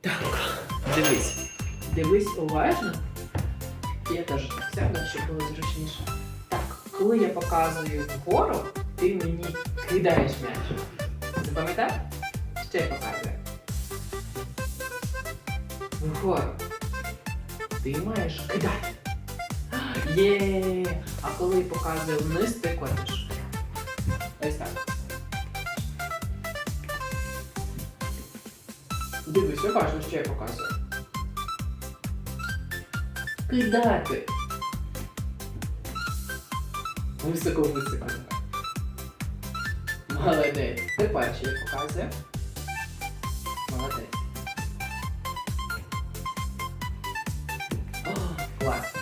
Так, дивись. Дивись уважно. Я теж так сяду, щоб було зручніше. Так, коли я показую вгору, ти мені кидаєш м'яч. Запам'ятав? Ще показую. Вгору. Ти маєш кидати. Є! А коли показую вниз, ти котиш. Ось так. Дивись, уважно, що я показую. Кидати. Високо-високо. Молодець. Тепер ще я показую. Молодець. О, клас.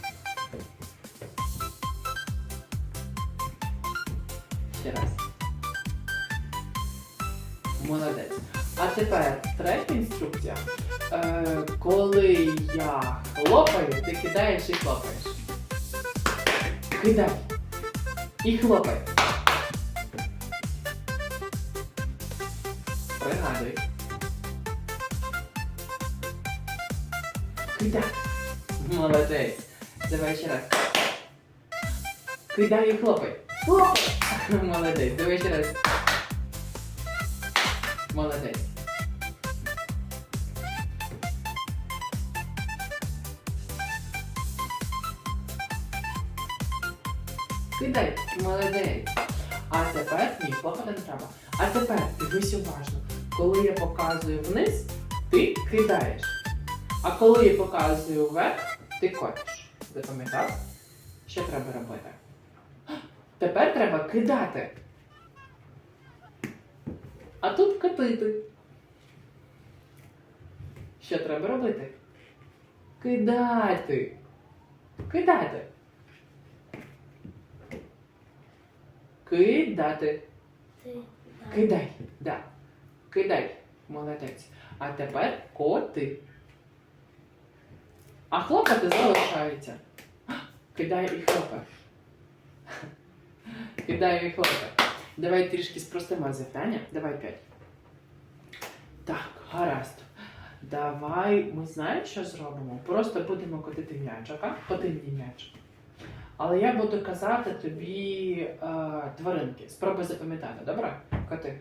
Ще раз. Молодець. А тепер третя інструкція. Е, коли я хлопаю, ти кидаєш і хлопаєш. Кидай. І хлопай. Пригадуй. Кидай. Молодець. Давай ще раз. Кидай і хлопай. Хлопай. Молодець. Давай ще раз. Молодець. Кидай, молодець. А тепер ні, хлопати не треба. А тепер дивись уважно. Коли я показую вниз, ти кидаєш. А коли я показую вверх, ти котиш. Запам'ятав? Що треба робити? Тепер треба кидати. А тут катити. Що треба робити? Кидати. Кидати. Кидати. Кидай. Да. Кидай. Молодець. А тепер коти. А хлопати залишаються. Кидай і хлопай. Кидай і хлопай. Давай трішки спростимо завдання. Давай п'ять. Так, гаразд. Давай, ми знаємо, що зробимо? Просто будемо котити м'ячика. Коти мені м'ячик. Але я буду казати тобі е, тваринки. Спробуй запам'ятати, добре? Коти.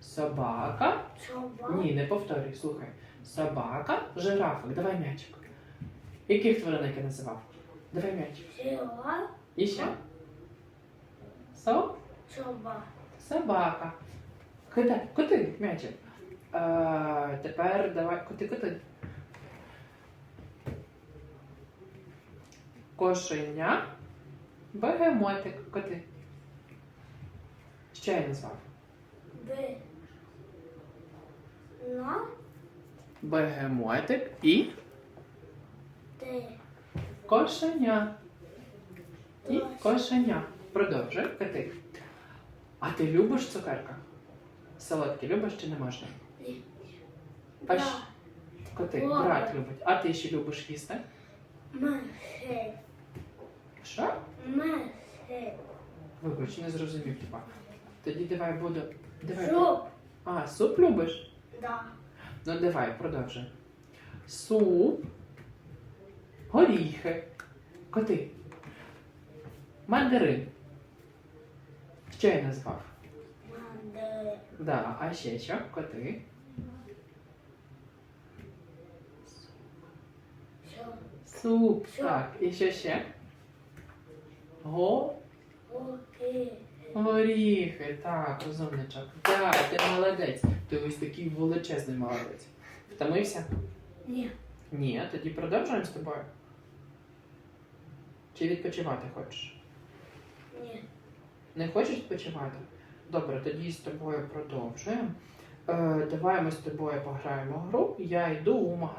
Собака. Чоба. Ні, не повторюй, слухай. Собака, жирафик. Давай м'ячик. Яких тваринок я називав? Давай м'ячик. Жила. І ще? Со? Чоба. Собака. Кидай, коти, м'ячик. Е, тепер давай. Коти, коти. Кошеня. Бегемотик. Коти. Що я назвав? Б. На. Бегемотик і Т. кошеня. І кошеня. Продовжуй, коти. А ти любиш цукерка? Солодкі любиш чи не можна? Ні. А Бра. Коти, Ладно. брат любить. А ти ще любиш їсти? Мехе. Що? Мехе. Вибач, не зрозумів типа. Тоді давай буду. Давай. Суп. А, суп любиш? Да. Ну давай, продовжуй. Суп. Горіхи. Коти. Мандарин. Що я назвав? Да, а ще що? Коти. Суп. Так, і що ще? Го. Горіхи, так, розумничок. Так, ти молодець. Ти ось такий величезний молодець. Втомився? Ні. Ні, тоді продовжуємо з тобою. Чи відпочивати хочеш? Ні. Не хочеш відпочивати? Добре, тоді з тобою продовжуємо. Е, давай ми з тобою пограємо гру. Я йду у магазин.